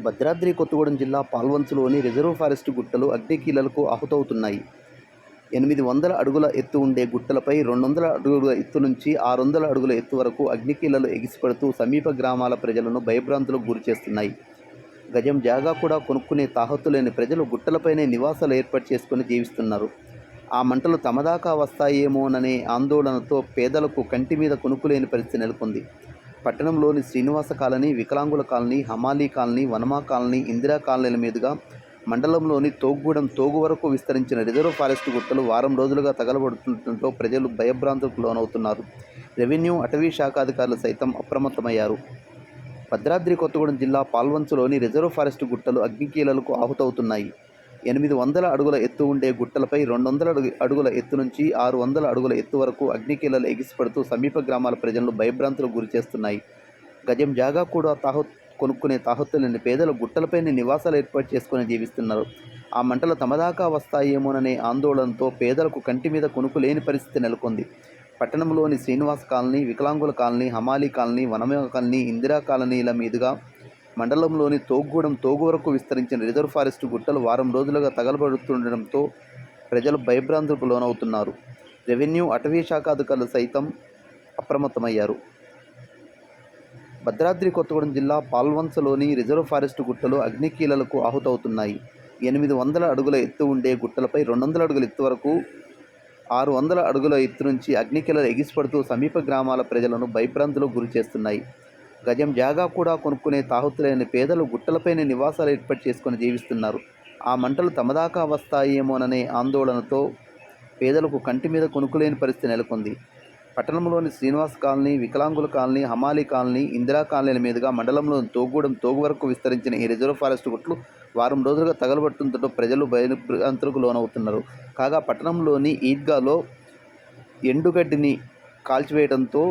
భద్రాద్రి కొత్తగూడెం జిల్లా పాల్వంచులోని reserve forest గుట్టలు అగ్నికీలలకు ఆహుతవుతున్నాయి. ఎనిమిది వందల అడుగుల ఎత్తు ఉండే గుట్టలపై రెండు వందల అడుగుల ఎత్తు నుంచి ఆరు వందల అడుగుల ఎత్తు వరకు అగ్నికీలలు ఎగిసిపడుతూ సమీప గ్రామాల ప్రజలను భయభ్రాంతులకు గురి చేస్తున్నాయి. గజం జాగా కూడా కొనుక్కునే తాహత్తు లేని ప్రజలు గుట్టలపైనే నివాసాలు ఏర్పాటు చేసుకుని జీవిస్తున్నారు. ఆ మంటలు తమదాకా వస్తాయేమోననే ఆందోళనతో పేదలకు కంటి మీద కొనుక్కులేని పరిస్థితి నెలకొంది. పట్టణంలోని శ్రీనివాస కాలనీ వికలాంగుల కాలనీ హమాలీ కాలనీ వనమా కాలనీ ఇందిరా కాలనీల మీదుగా మండలంలోని తోగ్గూడెం తోగు వరకు విస్తరించిన రిజర్వ్ ఫారెస్ట్ గుట్టలు వారం రోజులుగా తగలబడుతుండటంతో ప్రజలు భయభ్రాంతులకు లోనవుతున్నారు. రెవెన్యూ అటవీ శాఖ అధికారులు సైతం అప్రమత్తమయ్యారు. భద్రాద్రి కొత్తగూడెం జిల్లా పాల్వంచులోని రిజర్వ్ ఫారెస్ట్ గుట్టలు అగ్నికీలలకు ఆహుతవుతున్నాయి. ఎనిమిది వందల అడుగుల ఎత్తు ఉండే గుట్టలపై రెండు వందల అడుగు అడుగుల ఎత్తు నుంచి ఆరు వందల అడుగుల ఎత్తు వరకు అగ్నికీలలు ఎగిసిపడుతూ సమీప గ్రామాల ప్రజలను భయభ్రాంతులకు గురి చేస్తున్నాయి గజం జాగా కూడా తాహు కొనుక్కునే తాహత్తులని పేదలు గుట్టలపైనే నివాసాలు ఏర్పాటు చేసుకుని జీవిస్తున్నారు. ఆ మంటలు తమదాకా వస్తాయేమోననే ఆందోళనతో పేదలకు కంటి మీద కొనుక్కు లేని పరిస్థితి నెలకొంది. పట్టణంలోని శ్రీనివాస్ కాలనీ వికలాంగుల కాలనీ హమాలీ కాలనీ వనమ కాలనీ ఇందిరా కాలనీల మీదుగా మండలంలోని తోగూడెం తోగు వరకు విస్తరించిన రిజర్వ్ ఫారెస్ట్ గుట్టలు వారం రోజులుగా తగలబడుతుండటంతో ప్రజలు భయభ్రాంతులకు లోనవుతున్నారు. రెవెన్యూ అటవీ శాఖ అధికారులు సైతం అప్రమత్తమయ్యారు. భద్రాద్రి కొత్తగూడెం జిల్లా పాల్వంచలోని రిజర్వ్ ఫారెస్ట్ గుట్టలు అగ్నికీలలకు ఆహుతవుతున్నాయి. ఎనిమిది వందల అడుగుల ఎత్తు ఉండే గుట్టలపై రెండు వందల అడుగుల ఎత్తు వరకు ఆరు వందల అడుగుల ఎత్తు నుంచి అగ్నికీలలు ఎగిసిపడుతూ సమీప గ్రామాల ప్రజలను భయభ్రాంతులకు గురి చేస్తున్నాయి గజం జాగా కూడా కొనుక్కునే తాహుతులేని పేదలు గుట్టలపైనే నివాసాలు ఏర్పాటు చేసుకుని జీవిస్తున్నారు. ఆ మంటలు తమదాకా వస్తాయేమోననే ఆందోళనతో పేదలకు కంటి మీద కొనుక్కులేని పరిస్థితి నెలకొంది. పట్టణంలోని శ్రీనివాస్ కాలనీ వికలాంగుల కాలనీ హమాలి కాలనీ ఇందిరా కాలనీల మీదుగా మండలంలోని తోగూడెం తోగు వరకు విస్తరించిన ఈ రిజర్వ్ ఫారెస్ట్ గుట్లు వారం రోజులుగా తగలబడుతుండటంతో ప్రజలు భయభ్రాంతులకు లోనవుతున్నారు. కాగా పట్టణంలోని ఈద్గాలో ఎండుగడ్డిని కాల్చివేయడంతో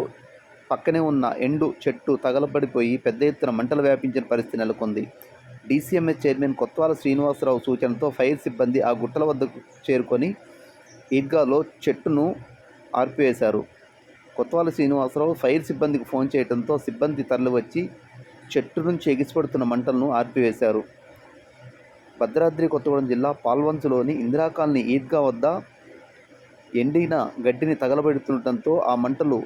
పక్కనే ఉన్న ఎండు చెట్టు తగలబడిపోయి పెద్ద ఎత్తున మంటలు వ్యాపించిన పరిస్థితి నెలకొంది. డీసీఎంఎస్ చైర్మన్ కొత్వాల శ్రీనివాసరావు సూచనతో ఫైర్ సిబ్బంది ఆ గుట్టల వద్దకు చేరుకొని ఈద్గాలో చెట్టును ఆర్పివేశారు. కొత్వాల శ్రీనివాసరావు ఫైర్ సిబ్బందికి ఫోన్ చేయడంతో సిబ్బంది తరలివచ్చి చెట్టు నుంచి ఎగిసిపడుతున్న మంటలను ఆర్పివేశారు. భద్రాద్రి కొత్తగూడెం జిల్లా పాల్వంచులోని ఇందిరా కాలనీ ఈద్గా వద్ద ఎండిన గడ్డిని తగలబెడుతుండటంతో ఆ మంటలు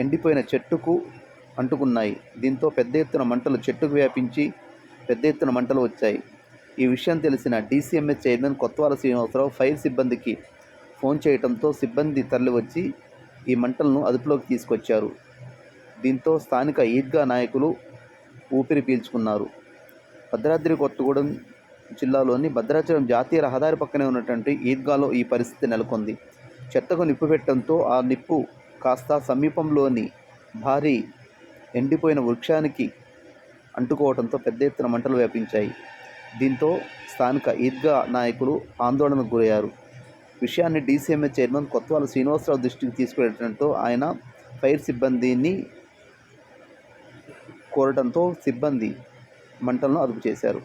ఎండిపోయిన చెట్టుకు అంటుకున్నాయి. దీంతో పెద్ద ఎత్తున మంటలు చెట్టుకు వ్యాపించి పెద్ద ఎత్తున మంటలు వచ్చాయి. ఈ విషయం తెలిసిన DCMS chairman Kothavala Srinivasa Rao fire సిబ్బందికి ఫోన్ చేయడంతో సిబ్బంది తరలివచ్చి ఈ మంటలను అదుపులోకి తీసుకొచ్చారు. దీంతో స్థానిక ఈద్గా నాయకులు ఊపిరి పీల్చుకున్నారు. భద్రాద్రి కొత్తగూడెం జిల్లాలోని భద్రాచలం జాతీయ రహదారి పక్కనే ఉన్నటువంటి ఈద్గాలో ఈ పరిస్థితి నెలకొంది. చెత్తకు నిప్పు పెట్టడంతో ఆ నిప్పు కాస్త సమీపంలోని భారీ ఎండిపోయిన వృక్షానికి అంటుకోవడంతో పెద్ద ఎత్తున మంటలు వ్యాపించాయి. దీంతో స్థానిక ఈద్గా నాయకులు ఆందోళనకు గురయ్యారు. విషయాన్ని డీసీఎంఏ చైర్మన్ కొత్తవాళ్ళ శ్రీనివాసరావు దృష్టికి తీసుకువెళ్ళడంతో ఆయన ఫైర్ సిబ్బందిని కోరడంతో సిబ్బంది మంటలను అదుపు చేశారు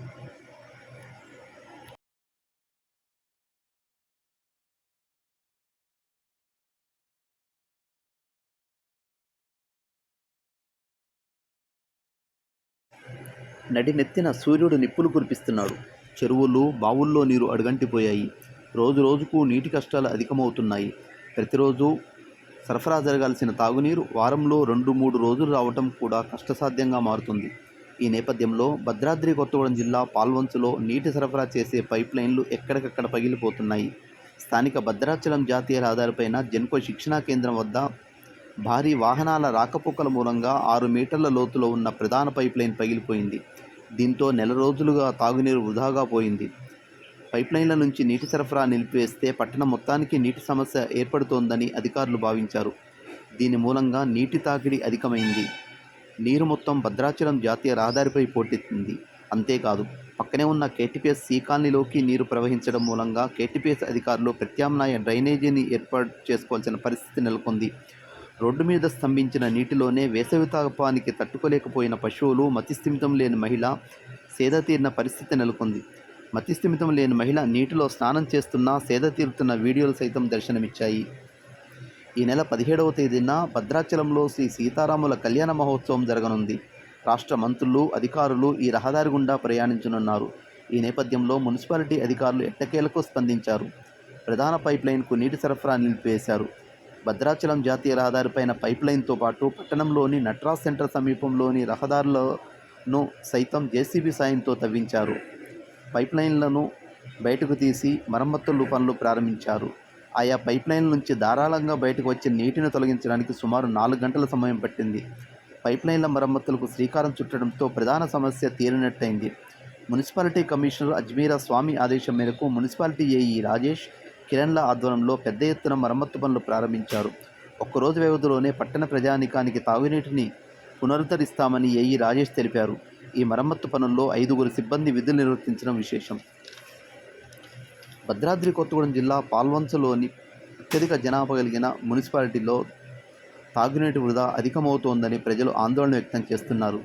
నడినెత్తిన సూర్యుడు నిప్పులు కురిపిస్తున్నాడు. చెరువులు బావుల్లో నీరు అడుగంటిపోయాయి. రోజు రోజుకు నీటి కష్టాలు అధికమవుతున్నాయి. ప్రతిరోజు సరఫరా జరగాల్సిన తాగునీరు వారంలో రెండు మూడు రోజులు రావటం కూడా కష్టసాధ్యంగా మారుతుంది. ఈ నేపథ్యంలో భద్రాద్రి కొత్తగూడెం జిల్లా పాల్వంచులో నీటి సరఫరా చేసే పైప్ లైన్లు ఎక్కడికక్కడ పగిలిపోతున్నాయి. స్థానిక భద్రాచలం జాతీయ రహదారిపైన జెన్కో శిక్షణా కేంద్రం వద్ద భారీ వాహనాల రాకపోకల మూలంగా ఆరు మీటర్ల లోతులో ఉన్న ప్రధాన పైప్లైన్ పగిలిపోయింది. దీంతో నెల రోజులుగా తాగునీరు వృధాగా పోయింది. పైప్లైన్ల నుంచి నీటి సరఫరా నిలిపివేస్తే పట్టణం మొత్తానికి నీటి సమస్య ఏర్పడుతోందని అధికారులు భావించారు. దీని మూలంగా నీటి తాకిడి అధికమైంది. నీరు మొత్తం భద్రాచలం జాతీయ రహదారిపై పోటెత్తింది. అంతేకాదు పక్కనే ఉన్న కేటీపీఎస్ సి కాలనీలోకి నీరు ప్రవహించడం మూలంగా కేటీపీఎస్ అధికారులు ప్రత్యామ్నాయ డ్రైనేజీని ఏర్పాటు చేసుకోవాల్సిన పరిస్థితి నెలకొంది. రోడ్డు మీద స్తంభించిన నీటిలోనే వేసవి తాపానికి తట్టుకోలేకపోయిన పశువులు మతిస్థిమితం లేని మహిళ సేద తీరిన పరిస్థితి నెలకొంది. మతిస్థిమితం లేని మహిళ నీటిలో స్నానం చేస్తున్నా సేద తీరుతున్న వీడియోలు సైతం దర్శనమిచ్చాయి. ఈ నెల పదిహేడవ తేదీన భద్రాచలంలో శ్రీ సీతారాముల కళ్యాణ మహోత్సవం జరగనుంది. రాష్ట్ర మంత్రులు అధికారులు ఈ రహదారి గుండా ప్రయాణించనున్నారు. ఈ నేపథ్యంలో మున్సిపాలిటీ అధికారులు ఎట్టకేలకు స్పందించారు. ప్రధాన పైప్లైన్కు నీటి సరఫరా నిలిపివేశారు. భద్రాచలం జాతీయ రహదారిపైన పైప్ లైన్తో పాటు పట్టణంలోని నట్రాజ్ సెంటర్ సమీపంలోని రహదారులను సైతం జేసీబీ సాయంతో తవ్వించారు. పైప్ లైన్లను బయటకు తీసి మరమ్మతులు పనులు ప్రారంభించారు. ఆయా పైప్ లైన్ల నుంచి ధారాళంగా బయటకు వచ్చే నీటిని తొలగించడానికి సుమారు నాలుగు గంటల సమయం పట్టింది. పైప్ లైన్ల మరమ్మతులకు శ్రీకారం చుట్టడంతో ప్రధాన సమస్య తీరినట్టయింది. మున్సిపాలిటీ కమిషనర్ అజ్మీరా స్వామి ఆదేశం మేరకు మున్సిపాలిటీ ఏఈ రాజేష్ కిరణ్ల ఆధ్వర్యంలో పెద్ద ఎత్తున మరమ్మత్తు పనులు ప్రారంభించారు. ఒక్కరోజు వ్యవధిలోనే పట్టణ ప్రజానికానికి తాగునీటిని పునరుద్ధరిస్తామని ఏఈ రాజేష్ తెలిపారు. ఈ మరమ్మత్తు పనుల్లో ఐదుగురు సిబ్బంది విధులు నిర్వర్తించడం విశేషం. భద్రాద్రి కొత్తగూడెం జిల్లా పాల్వంచలోని అత్యధిక జనాభా కలిగిన మున్సిపాలిటీలో తాగునీటి వృధా అధికమవుతోందని ప్రజలు ఆందోళన వ్యక్తం చేస్తున్నారు.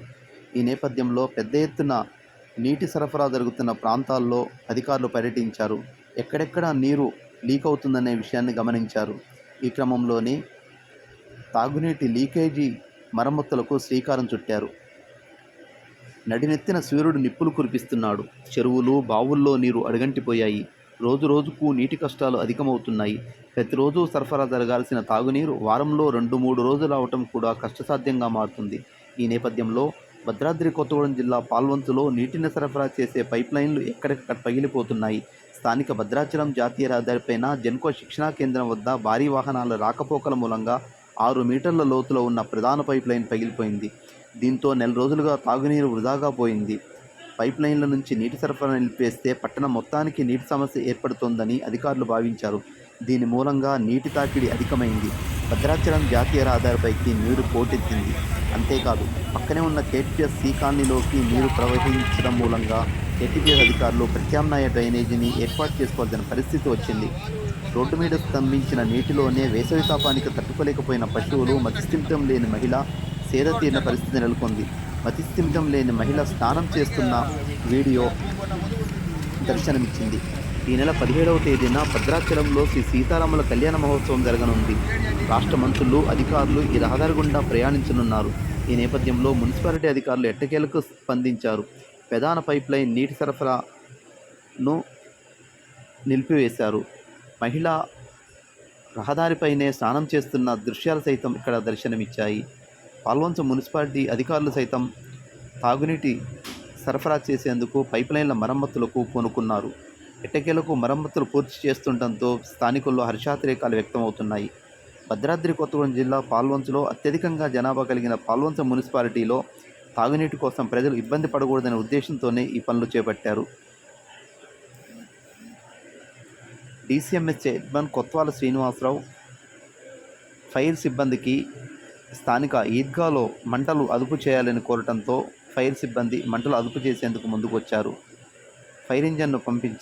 ఈ నేపథ్యంలో పెద్ద ఎత్తున నీటి సరఫరా జరుగుతున్న ప్రాంతాల్లో అధికారులు పర్యటించారు. ఎక్కడెక్కడ నీరు లీక్ అవుతుందనే విషయాన్ని గమనించారు. ఈ క్రమంలోనే తాగునీటి లీకేజీ మరమ్మతులకు శ్రీకారం చుట్టారు. నడినెత్తిన సూర్యుడు నిప్పులు కురిపిస్తున్నాడు. చెరువులు బావుల్లో నీరు అడుగంటిపోయాయి. రోజు రోజుకు నీటి కష్టాలు అధికమవుతున్నాయి. ప్రతిరోజు సరఫరా జరగాల్సిన తాగునీరు వారంలో రెండు మూడు రోజులు అవటం కూడా కష్టసాధ్యంగా మారుతుంది. ఈ నేపథ్యంలో భద్రాద్రి కొత్తగూడెం జిల్లా పాల్వంతులో నీటిని సరఫరా చేసే పైప్లైన్లు ఎక్కడెక్కడ పగిలిపోతున్నాయి? స్థానిక భద్రాచలం జాతీయ రహదారిపైన జెన్కో శిక్షణా కేంద్రం వద్ద భారీ వాహనాల రాకపోకల మూలంగా ఆరు మీటర్ల లోతులో ఉన్న ప్రధాన పైప్ లైన్ పగిలిపోయింది. దీంతో నెల రోజులుగా తాగునీరు వృధాగా పోయింది. పైప్ లైన్ల నుంచి నీటి సరఫరా నిలిపేస్తే పట్టణం మొత్తానికి నీటి సమస్య ఏర్పడుతోందని అధికారులు భావించారు. దీని మూలంగా నీటి తాకిడి అధికమైంది. భద్రాచలం జాతీయ రహదారిపైకి నీరు పోటెత్తింది. అంతేకాదు పక్కనే ఉన్న కేటీపీఎస్ సీ కాలనీలోకి నీరు ప్రవహించడం మూలంగా కేటీపీఎస్ అధికారులు ప్రత్యామ్నాయ డ్రైనేజీని ఏర్పాటు చేసుకోవాల్సిన పరిస్థితి వచ్చింది. రోడ్డు మీద స్తంభించిన నీటిలోనే వేసవి తాపానికి తట్టుకోలేకపోయిన పశువులు మతిస్థిమితం లేని మహిళ సేద తీరిన పరిస్థితి నెలకొంది. మతిస్థిమితం లేని మహిళ స్నానం చేస్తున్న వీడియో దర్శనమిచ్చింది. ఈ నెల పదిహేడవ తేదీన భద్రాచలంలో శ్రీ సీతారాముల కళ్యాణ మహోత్సవం జరగనుంది. రాష్ట్ర మంత్రులు అధికారులు ఈ రహదారి గుండా ప్రయాణించనున్నారు. ఈ నేపథ్యంలో మున్సిపాలిటీ అధికారులు ఎట్టకేలకు స్పందించారు. ప్రధాన పైప్లైన్ నీటి సరఫరాను నిలిపివేశారు. మహిళ రహదారిపైనే స్నానం చేస్తున్న దృశ్యాలు సైతం ఇక్కడ దర్శనమిచ్చాయి. పాల్వంచ మున్సిపాలిటీ అధికారులు సైతం తాగునీటి సరఫరా చేసేందుకు పైప్లైన్ల మరమ్మతులకు పూనుకున్నారు. ఇటకెలకు మరమ్మతులు పూర్తి చేస్తుండటంతో స్థానికుల్లో హర్షాతిరేకాలు వ్యక్తమవుతున్నాయి. భద్రాద్రి కొత్తగూడెం జిల్లా పాల్వంచులో అత్యధికంగా జనాభా కలిగిన పాల్వంచ మున్సిపాలిటీలో తాగునీటి కోసం ప్రజలు ఇబ్బంది పడకూడదనే ఉద్దేశంతోనే ఈ పనులు చేపట్టారు. DCMS chairman Kotwala Srinivasa Rao fire సిబ్బందికి స్థానిక ఈద్గాలో మంటలు అదుపు చేయాలని కోరటంతో ఫైర్ సిబ్బంది మంటలు అదుపు చేసేందుకు ముందుకొచ్చారు. ఫైర్ ఇంజన్ను పంపించి